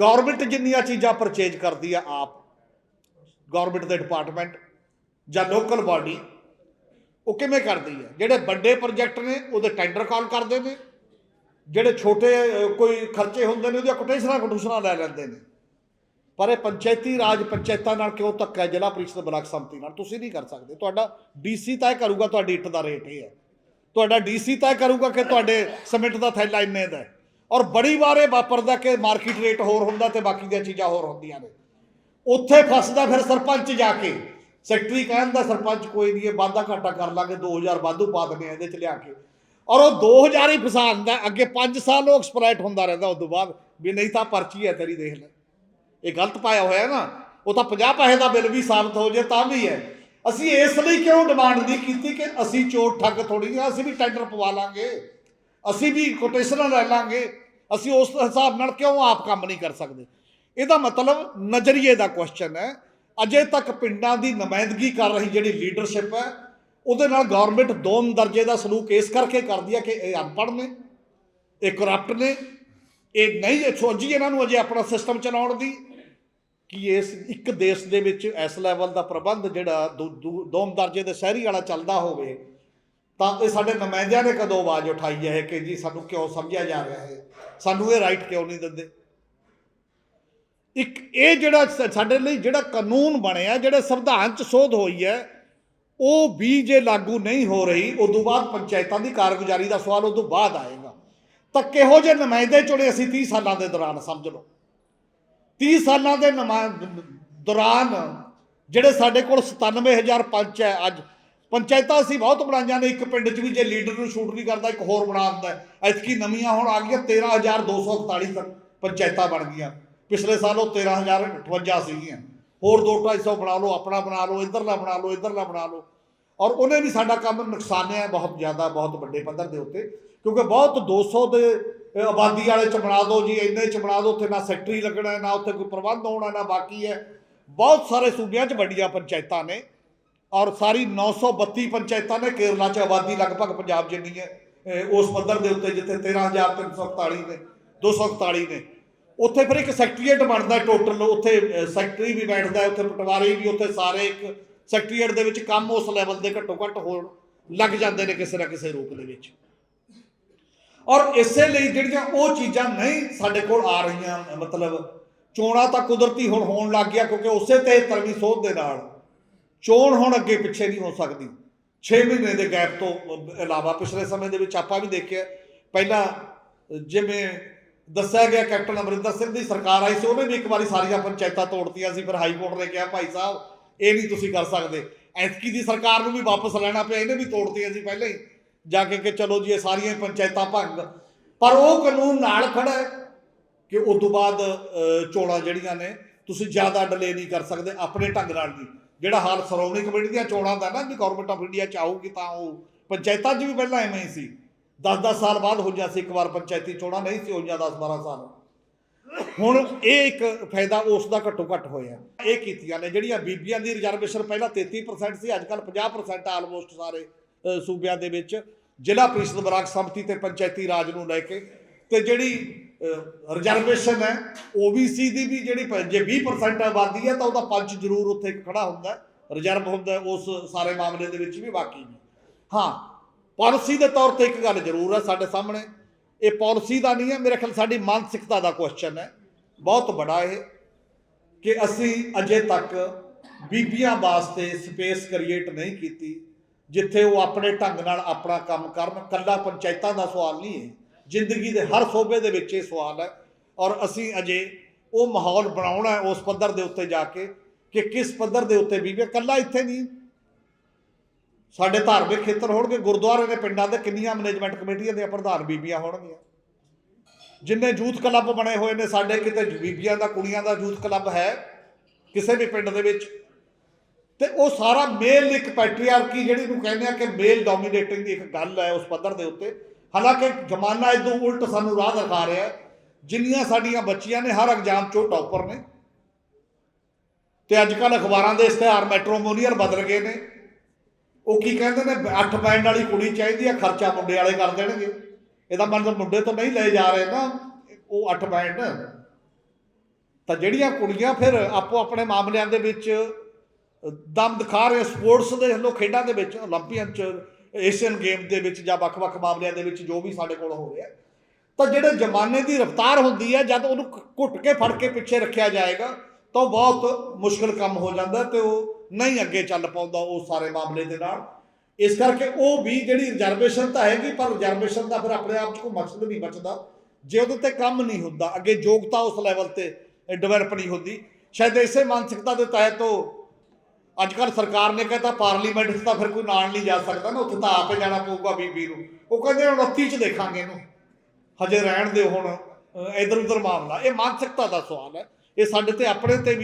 Government ਜਿੰਨੀਆਂ ਚੀਜ਼ਾਂ purchase ਕਰਦੀ ਆ ਆਪ ਗਵਰਨਮੈਂਟ ਦੇ ਡਿਪਾਰਟਮੈਂਟ ਜਾਂ ਲੋਕਲ ਬਾਡੀ ਉਹ ਕਿਵੇਂ ਕਰਦੀ ਹੈ ਜਿਹੜੇ ਵੱਡੇ ਪ੍ਰੋਜੈਕਟ ਨੇ, ਉਹਦੇ ਟੈਂਡਰ ਕਾਲ ਕਰਦੇ ਨੇ, ਜਿਹੜੇ ਛੋਟੇ ਕੋਈ ਖਰਚੇ ਹੁੰਦੇ ਨੇ, ਉਹਦੀਆਂ ਕੋਟੇਸ਼ਨਾਂ ਕੋਟੇਸ਼ਨਾਂ ਲੈ ਲੈਂਦੇ ਨੇ। ਪਰ ਇਹ ਪੰਚਾਇਤੀ ਰਾਜ ਪੰਚਾਇਤਾਂ ਨਾਲ ਕਿਉਂ ਧੱਕਾ ਜ਼ਿਲ੍ਹਾ ਪ੍ਰੀਸ਼ਦ ਬਲਾਕ ਸੰਮਤੀ ਨਾਲ। ਤੁਸੀਂ ਨਹੀਂ ਕਰ ਸਕਦੇ। ਤੁਹਾਡਾ ਡੀਸੀ ਤੈਅ ਕਰੂਗਾ, ਤੁਹਾਡੀ ਇੱਟ ਦਾ ਰੇਟ ਇਹ ਹੈ। ਤੁਹਾਡਾ ਡੀਸੀ ਤੈਅ ਕਰੂਗਾ ਕਿ ਤੁਹਾਡੇ ਸਿਮੈਂਟ ਦਾ ਥੈਲਾ ਇੰਨੇ ਦਾ ਹੈ। ਔਰ ਬੜੀ ਵਾਰ ਇਹ ਵਾਪਰਦਾ ਕਿ ਮਾਰਕੀਟ ਰੇਟ ਹੋਰ ਹੁੰਦਾ ਤੇ ਬਾਕੀ ਦੀਆਂ ਚੀਜ਼ਾਂ ਹੋਰ ਹੁੰਦੀਆਂ ਨੇ। ਉੱਥੇ ਫਸਦਾ ਫਿਰ ਸਰਪੰਚ ਜਾ ਕੇ। ਸੈਕਟਰੀ ਕਹਿੰਦਾ ਸਰਪੰਚ ਕੋਈ ਨਹੀਂ, ਇਹ ਵਾਧਾ ਘਾਟਾ ਕਰ ਲਾਂਗੇ 2000 ਵਾਧੂ ਪਾ ਦਿੰਦੇ ਆ ਇਹਦੇ ਚ ਲਿਆ ਕੇ। ਔਰ ਉਹ 2000 ਹੀ ਫਸਾਉਂਦਾ ਅੱਗੇ 5 ਸਾਲ ਉਹ ਐਕਸਪਲਾਈਟ ਹੁੰਦਾ ਰਹਿੰਦਾ ਉਸ ਤੋਂ ਬਾਅਦ ਵੀ ਨਹੀਂ ਤਾਂ ਪਰਚੀ ਹੈ ਤੇਰੀ ਦੇਖ ਲੈ। ਇਹ ਗਲਤ ਪਾਇਆ ਹੋਇਆ ਨਾ, ਉਹ ਤਾਂ 50 ਪੈਸੇ ਦਾ ਬਿੱਲ ਵੀ ਸਾਬਤ ਹੋ ਜੇ ਤਾਂ ਵੀ ਹੈ। ਅਸੀਂ ਇਸ ਲਈ ਕਿਉਂ ਡਿਮਾਂਡ ਨਹੀਂ ਕੀਤੀ ਕਿ ਅਸੀਂ ਚੋਰ ਠੱਗ ਥੋੜੀ ਆ, ਅਸੀਂ ਵੀ ਟੈਂਡਰ ਪਵਾ ਲਾਂਗੇ। ਅਸੀਂ ਵੀ ਕੋਟੇਸ਼ਨਾਂ ਲੈ ਲਾਂਗੇ ਅਸੀਂ ਉਸ ਹਿਸਾਬ ਨਾਲ ਕਿਉਂ ਆਪ ਕੰਮ ਨਹੀਂ ਕਰ ਸਕਦੇ? ਇਹਦਾ ਮਤਲਬ ਨਜ਼ਰੀਏ ਦਾ ਕੁਐਸਚਨ ਹੈ। ਅਜੇ ਤੱਕ ਪਿੰਡਾਂ ਦੀ ਨੁਮਾਇੰਦਗੀ ਕਰ ਰਹੀ ਜਿਹੜੀ ਲੀਡਰਸ਼ਿਪ ਹੈ, ਉਹਦੇ ਨਾਲ ਗਵਰਨਮੈਂਟ ਦੋਮ ਦਰਜੇ ਦਾ ਸਲੂਕ ਇਸ ਕਰਕੇ ਕਰਦੀ ਹੈ ਕਿ ਇਹ ਅਨਪੜ੍ਹ ਨੇ, ਇਹ ਕਰਪਟ ਨੇ, ਇਹ ਨਹੀਂ, ਇਹ ਸੋਝੀ ਇਹਨਾਂ ਨੂੰ ਅਜੇ ਆਪਣਾ ਸਿਸਟਮ ਚਲਾਉਣ ਦੀ ਕਿ ਇਸ ਇੱਕ ਦੇਸ਼ ਦੇ ਵਿੱਚ ਇਸ ਲੈਵਲ ਦਾ ਪ੍ਰਬੰਧ ਜਿਹੜਾ ਦੋ- ਦੋ- ਦੋਮ ਦਰਜੇ ਦੇ ਸ਼ਹਿਰੀ ਵਾਲਾ ਚੱਲਦਾ ਹੋਵੇ ਤਾਂ ਇਹ ਸਾਡੇ ਨੁਮਾਇੰਦਿਆਂ ਨੇ ਕਦੋਂ ਆਵਾਜ਼ ਉਠਾਈ ਹੈ ਕਿ ਜੀ ਸਾਨੂੰ ਕਿਉਂ ਸਮਝਿਆ ਜਾ ਰਿਹਾ ਹੈ? ਸਾਨੂੰ ਇਹ ਰਾਈਟ ਕਿਉਂ ਨਹੀਂ ਦਿੰਦੇ? ਇੱਕ ਇਹ ਜਿਹੜਾ ਸਾਡੇ ਲਈ ਜਿਹੜਾ ਕਾਨੂੰਨ ਬਣਿਆ, ਜਿਹੜੇ ਸੰਵਿਧਾਨ ਚ ਸੋਧ ਹੋਈ ਹੈ, ਉਹ ਵੀ ਜੇ ਲਾਗੂ ਨਹੀਂ ਹੋ ਰਹੀ, ਉਦੋਂ ਬਾਅਦ ਪੰਚਾਇਤਾਂ ਦੀ ਕਾਰਗੁਜ਼ਾਰੀ ਦਾ ਸਵਾਲ ਉਦੋਂ ਬਾਅਦ ਆਏਗਾ। ਤਾਂ ਕਿਹੋ ਜਿਹੇ ਨੁਮਾਇੰਦੇ ਚੁਣੇ ਅਸੀਂ 30 ਸਾਲਾਂ ਦੇ ਦੌਰਾਨ, ਸਮਝ ਲਓ। 30 ਸਾਲਾਂ ਦੇ ਨੁਮਾ- ਦੌਰਾਨ ਜਿਹੜੇ ਸਾਡੇ ਕੋਲ 97000 ਪੰਚ ਹੈ ਅੱਜ ਪੰਚਾਇਤਾਂ ਅਸੀਂ ਬਹੁਤ ਬਣਾਈਆਂ ਨੇ, ਇੱਕ ਪਿੰਡ 'ਚ ਵੀ ਜੇ ਲੀਡਰ ਨੂੰ ਸ਼ੂਟ ਨਹੀਂ ਕਰਦਾ, ਇੱਕ ਹੋਰ ਬਣਾ ਦਿੰਦਾ ਹੈ। ਐਤਕੀ ਨਵੀਆਂ ਹੁਣ ਆ ਗਈਆਂ 13241 ਤੱਕ ਪੰਚਾਇਤਾਂ ਬਣ ਗਈਆਂ। ਪਿਛਲੇ ਸਾਲ ਉਹ 13058 ਸੀਗੀਆਂ। ਹੋਰ 2-250 ਬਣਾ ਲਓ, ਆਪਣਾ ਬਣਾ ਲਓ, ਇੱਧਰਲਾ ਬਣਾ ਲਓ, ਇੱਧਰਲਾ ਬਣਾ ਲਓ। ਔਰ ਉਹਨੇ ਵੀ ਸਾਡਾ ਕੰਮ ਨੁਕਸਾਨਿਆ ਬਹੁਤ ਜ਼ਿਆਦਾ, ਬਹੁਤ ਵੱਡੇ ਪੱਧਰ ਦੇ ਉੱਤੇ। ਕਿਉਂਕਿ ਬਹੁਤ 200 ਦੇ ਆਬਾਦੀ ਵਾਲੇ ਚ ਬਣਾ ਦਿਓ ਜੀ, ਇੰਨੇ ਚ ਬਣਾ ਦਿਓ ਉੱਥੇ ਨਾ ਸੈਕਟਰੀ ਲੱਗਣਾ, ਨਾ ਉੱਥੇ ਕੋਈ ਪ੍ਰਬੰਧ ਹੋਣਾ, ਨਾ ਬਾਕੀ ਹੈ। ਬਹੁਤ ਸਾਰੇ ਸੂਬਿਆਂ 'ਚ ਵੱਡੀਆਂ ਪੰਚਾਇਤਾਂ ਨੇ। ਔਰ ਸਾਰੀ 932 ਪੰਚਾਇਤਾਂ ਨੇ ਕੇਰਲਾ 'ਚ ਆਬਾਦੀ ਲਗਭਗ ਪੰਜਾਬ ਜਿੰਨੀ ਹੈ ਉਸ ਪੱਧਰ ਦੇ ਉੱਤੇ ਜਿੱਥੇ 13341 ਨੇ 241 ਨੇ। ਉੱਥੇ ਫਿਰ ਇੱਕ ਸੈਕਟਰੀਏਟ ਬਣਦਾ ਟੋਟਲ ਉੱਥੇ ਸੈਕਟਰੀ ਵੀ ਬੈਠਦਾ ਉੱਥੇ ਪਟਵਾਰੀ ਵੀ, ਉੱਥੇ ਸਾਰੇ ਇੱਕ ਸੈਕਟਰੀਏਟ ਦੇ ਵਿੱਚ ਕੰਮ ਉਸ ਲੈਵਲ ਦੇ ਘੱਟੋ ਘੱਟ ਹੋਣ ਲੱਗ ਜਾਂਦੇ ਨੇ ਕਿਸੇ ਨਾ ਕਿਸੇ ਰੂਪ ਦੇ ਵਿੱਚ। ਔਰ ਇਸੇ ਲਈ ਜਿਹੜੀਆਂ ਉਹ ਚੀਜ਼ਾਂ ਨਹੀਂ ਸਾਡੇ ਕੋਲ ਆ ਰਹੀਆਂ, ਮਤਲਬ ਚੋਣਾਂ ਤਾਂ ਕੁਦਰਤੀ ਹੁਣ ਹੋਣ ਲੱਗ ਗਿਆ ਕਿਉਂਕਿ ਉਸੇ ਤੇ ਤਰਵੀਂ ਸੋਧ ਦੇ ਨਾਲ ਚੋਣ ਹੁਣ ਅੱਗੇ ਪਿੱਛੇ ਨਹੀਂ ਹੋ ਸਕਦੀ। 6 ਮਹੀਨੇ ਦੇ ਗੈਪ ਤੋਂ ਇਲਾਵਾ ਪਿਛਲੇ ਸਮੇਂ ਦੇ ਵਿੱਚ ਆਪਾਂ ਵੀ ਦੇਖਿਆ, ਪਹਿਲਾਂ ਜਿਵੇਂ ਦੱਸਿਆ ਗਿਆ ਕੈਪਟਨ ਅਮਰਿੰਦਰ ਸਿੰਘ ਦੀ ਸਰਕਾਰ ਆਈ ਸੀ, ਉਹਨੇ ਵੀ ਇੱਕ ਵਾਰੀ ਸਾਰੀਆਂ ਪੰਚਾਇਤਾਂ ਤੋੜਤੀਆਂ ਸੀ, ਫਿਰ ਹਾਈ ਕੋਰਟ ਨੇ ਕਿਹਾ, ਭਾਈ ਸਾਹਿਬ, ਇਹ ਨਹੀਂ ਤੁਸੀਂ ਕਰ ਸਕਦੇ। ਐਤਕੀ ਦੀ ਸਰਕਾਰ ਨੂੰ ਵੀ ਵਾਪਸ ਲੈਣਾ ਪਿਆ, ਇਹਨੇ ਵੀ ਤੋੜਤੀਆਂ ਸੀ ਪਹਿਲਾਂ ਹੀ। ਜਾ ਕੇ ਕਿ ਚਲੋ ਜੀ, ਇਹ ਸਾਰੀਆਂ ਪੰਚਾਇਤਾਂ ਭੰਗ। ਪਰ ਉਹ ਕਾਨੂੰਨ ਨਾਲ ਖੜਾ ਹੈ ਕਿ ਉਸ ਤੋਂ ਬਾਅਦ ਚੋਣਾਂ ਜਿਹੜੀਆਂ ਨੇ, ਤੁਸੀਂ ਜ਼ਿਆਦਾ ਡਿਲੇ ਨਹੀਂ ਕਰ ਸਕਦੇ ਆਪਣੇ ਢੰਗ ਨਾਲ ਨਹੀਂ ਜਿਹੜਾ ਹਾਲ ਸ਼੍ਰੋਮਣੀ ਕਮੇਟੀ ਦੀਆਂ ਚੋਣਾਂ ਦਾ ਨਾ, ਵੀ ਗਵਰਨਮੈਂਟ ਆਫ ਇੰਡੀਆ ਚ ਆਊਗੀ ਤਾਂ ਉਹ ਪੰਚਾਇਤਾਂ 'ਚ ਵੀ ਪਹਿਲਾਂ ਐਵੇਂ ਹੀ ਸੀ। 10-10 ਸਾਲ ਬਾਅਦ ਹੋਈਆਂ ਸੀ, ਇੱਕ ਵਾਰ ਪੰਚਾਇਤੀ ਚੋਣਾਂ ਨਹੀਂ ਸੀ ਹੋਈਆਂ 10-12 ਸਾਲ। ਹੁਣ ਇਹ ਇੱਕ ਫਾਇਦਾ ਉਸ ਦਾ ਘੱਟੋ ਘੱਟ ਹੋਇਆ। ਇਹ ਕੀਤੀਆਂ ਨੇ, ਜਿਹੜੀਆਂ ਬੀਬੀਆਂ ਦੀ ਰਿਜ਼ਰਵੇਸ਼ਨ ਪਹਿਲਾਂ 33% ਸੀ ਅੱਜ ਕੱਲ 50% ਆਲਮੋਸਟ ਸਾਰੇ ਸੂਬਿਆਂ ਦੇ ਵਿੱਚ। ਜ਼ਿਲ੍ਹਾ ਪ੍ਰੀਸ਼ਦ ਬਰਾਕ ਸੰਮਤੀ ਤੇ ਪੰਚਾਇਤੀ ਰਾਜ ਨੂੰ ਲੈ ਕੇ, ਤੇ ਜਿਹੜੀ ਰਿਜ਼ਰਵੇਸ਼ਨ ਹੈ OBC ਦੀ ਵੀ ਜਿਹੜੀ ਜੇ 20% ਆਬਾਦੀ ਹੈ ਤਾਂ ਉਹਦਾ ਪੰਚ ਜ਼ਰੂਰ ਉੱਥੇ ਇੱਕ ਖੜਾ ਹੁੰਦਾ ਰਿਜ਼ਰਵ ਹੁੰਦਾ ਉਸ ਸਾਰੇ ਮਾਮਲੇ ਦੇ ਵਿੱਚ ਵੀ ਬਾਕੀ ਵੀ। ਹਾਂ ਪਾਲਿਸੀ ਦੇ ਤੌਰ ਤੇ ਇੱਕ ਗੱਲ ਜ਼ਰੂਰ ਹੈ ਸਾਡੇ ਸਾਹਮਣੇ, ਇਹ ਪਾਲਿਸੀ ਦਾ ਨਹੀਂ ਹੈ, ਮੇਰੇ ਖਿਆਲ ਸਾਡੀ ਮਾਨਸਿਕਤਾ ਦਾ ਕੁਐਸਚਨ ਹੈ। ਬਹੁਤ ਬੜਾ ਇਹ ਕਿ ਅਸੀਂ ਅਜੇ ਤੱਕ ਬੀਬੀਆਂ ਵਾਸਤੇ ਸਪੇਸ ਕ੍ਰੀਏਟ ਨਹੀਂ ਕੀਤੀ, ਜਿੱਥੇ ਉਹ ਆਪਣੇ ਢੰਗ ਨਾਲ ਆਪਣਾ ਕੰਮ ਕਰਨ ਕੱਲਾ ਪੰਚਾਇਤਾਂ ਦਾ ਸਵਾਲ ਨਹੀਂ ਹੈ। ਜ਼ਿੰਦਗੀ ਦੇ ਹਰ ਸੋਬੇ ਦੇ ਵਿੱਚ ਇਹ ਸਵਾਲ ਹੈ ਔਰ ਅਸੀਂ ਅਜੇ ਉਹ ਮਾਹੌਲ ਬਣਾਉਣਾ ਹੈ ਉਸ ਪੱਧਰ ਦੇ ਉੱਤੇ ਜਾ ਕੇ ਕਿ ਕਿਸ ਪੱਧਰ ਦੇ ਉੱਤੇ ਬੀਬੀਆਂ ਕੱਲਾ ਇੱਥੇ ਨਹੀਂ। ਸਾਡੇ ਧਾਰਮਿਕ ਖੇਤਰ ਹੋਣਗੇ ਗੁਰਦੁਆਰੇ ਦੇ ਪਿੰਡਾਂ ਦੇ ਕਿੰਨੀਆਂ ਮੈਨੇਜਮੈਂਟ ਕਮੇਟੀਆਂ ਦੇ ਪ੍ਰਧਾਨ ਬੀਬੀਆਂ ਹੋਣਗੀਆਂ। ਜਿੰਨੇ ਯੂਥ ਕਲੱਬ ਬਣੇ ਹੋਏ ਨੇ, ਸਾਡੇ ਕਿਤੇ ਬੀਬੀਆਂ ਦਾ, ਕੁੜੀਆਂ ਦਾ ਯੂਥ ਕਲੱਬ ਹੈ, ਕਿਸੇ ਵੀ ਪਿੰਡ ਦੇ ਵਿੱਚ। ਤੇ ਉਹ ਸਾਰਾ ਮੇਲ ਇੱਕ ਪੈਟਰੀਆਰਕੀ ਜਿਹੜੀ ਨੂੰ ਕਹਿੰਦੇ ਆ ਕਿ ਮੇਲ ਡੋਮੀਨੇਟਿੰਗ ਦੀ ਇੱਕ ਗੱਲ ਹੈ ਉਸ ਪੱਧਰ ਦੇ ਉੱਤੇ। ਹਾਲਾਂਕਿ ਜਮਾਨਾ ਇਦੋਂ ਉਲਟ ਸਾਨੂੰ ਰਾਹ ਦਿਖਾ ਰਿਹਾ ਜਿੰਨੀਆਂ ਸਾਡੀਆਂ ਬੱਚੀਆਂ ਨੇ, ਹਰ ਐਗਜ਼ਾਮ ਚੋਂ ਟੌਪਰ ਨੇ। ਤੇ ਅੱਜ ਕੱਲ ਅਖਬਾਰਾਂ ਦੇ ਇਸ਼ਤਿਹਾਰ ਮੈਟਰੋਮੋਨੀਅਲ ਬਦਲ ਗਏ ਨੇ। ਉਹ ਕੀ ਕਹਿੰਦੇ ਨੇ, ਅੱਠ ਪੈਂਡ ਵਾਲੀ ਕੁੜੀ ਚਾਹੀਦੀ ਆ, ਖਰਚਾ ਮੁੰਡੇ ਵਾਲੇ ਕਰ ਦੇਣਗੇ। ਇਹਦਾ ਮਤਲਬ ਮੁੰਡੇ ਤੋਂ ਨਹੀਂ ਲਏ ਜਾ ਰਹੇ ਨਾ, ਉਹ ਅੱਠ ਪੈਂਡ ਤਾਂ ਜਿਹੜੀਆਂ ਕੁੜੀਆਂ ਫਿਰ ਆਪੋ ਆਪਣੇ ਮਾਮਲਿਆਂ ਦੇ ਵਿੱਚ ਦਮ ਦਿਖਾ ਰਹੇ ਸਪੋਰਟਸ ਦੇ ਲੋ ਖੇਡਾਂ ਦੇ ਵਿੱਚ 올림픽ੀਅਨ ਚ ਏਸ਼ੀਅਨ ਗੇਮ ਦੇ ਵਿੱਚ ਜਾਂ ਵੱਖ-ਵੱਖ ਮਾਮਲਿਆਂ ਦੇ ਵਿੱਚ ਜੋ ਵੀ ਸਾਡੇ ਕੋਲ ਹੋ ਰਿਹਾ, ਤਾਂ ਜਿਹੜੇ ਜ਼ਮਾਨੇ ਦੀ ਰਫ਼ਤਾਰ ਹੁੰਦੀ ਹੈ, ਜਦ ਉਹਨੂੰ ਘੁੱਟ ਕੇ ਫੜ ਕੇ ਪਿੱਛੇ ਰੱਖਿਆ ਜਾਏਗਾ, ਤਾਂ ਉਹ ਬਹੁਤ ਮੁਸ਼ਕਲ ਕੰਮ ਹੋ ਜਾਂਦਾ ਤੇ ਉਹ ਨਹੀਂ ਅੱਗੇ ਚੱਲ ਪਾਉਂਦਾ ਉਹ ਸਾਰੇ ਮਾਮਲੇ ਦੇ ਨਾਲ। ਇਸ ਕਰਕੇ ਉਹ ਵੀ ਜਿਹੜੀ ਰਿਜ਼ਰਵੇਸ਼ਨ ਤਾਂ ਹੈਗੀ, ਪਰ ਰਿਜ਼ਰਵੇਸ਼ਨ ਦਾ ਫਿਰ ਆਪਣੇ ਆਪ 'ਚ ਕੋਈ ਮਕਸਦ ਨਹੀਂ ਬਚਦਾ। ਜੇ ਉਹਦੇ ਤੇ ਕੰਮ ਨਹੀਂ ਹੁੰਦਾ, ਅੱਗੇ ਯੋਗਤਾ ਉਸ ਲੈਵਲ ਤੇ ਡਿਵੈਲਪ ਨਹੀਂ ਹੁੰਦੀ। ਸ਼ਾਇਦ ਇਸੇ ਮਾਨਸਿਕਤਾ ਦੇ ਤਹਿਤ ਉਹ ਅੱਜ ਕੱਲ੍ਹ ਸਰਕਾਰ ਨੇ ਕਹਿੰਦਾ ਪਾਰਲੀਮੈਂਟ 'ਚ ਤਾਂ ਫਿਰ ਕੋਈ ਨਾਲ ਨਹੀਂ ਜਾ ਸਕਦਾ। ਨਾ ਉੱਥੇ ਤਾਂ ਆਪੇ ਜਾਣਾ ਪਊਗਾ ਬੀਬੀ ਨੂੰ। ਉਹ ਕਹਿੰਦੇ 29 'ਚ ਦੇਖਾਂਗੇ ਇਹਨੂੰ। ਹਜੇ ਰਹਿਣ ਦਿਓ ਹੁਣ। ਇਧਰ ਉਧਰ ਮਾਮਲਾ। ਇਹ ਮਾਨਸਿਕਤਾ ਦਾ ਸਵਾਲ ਹੈ। ਇਹ ਸਾਡੇ ਤੇ ਆਪਣੇ ਤੇ ਵੀ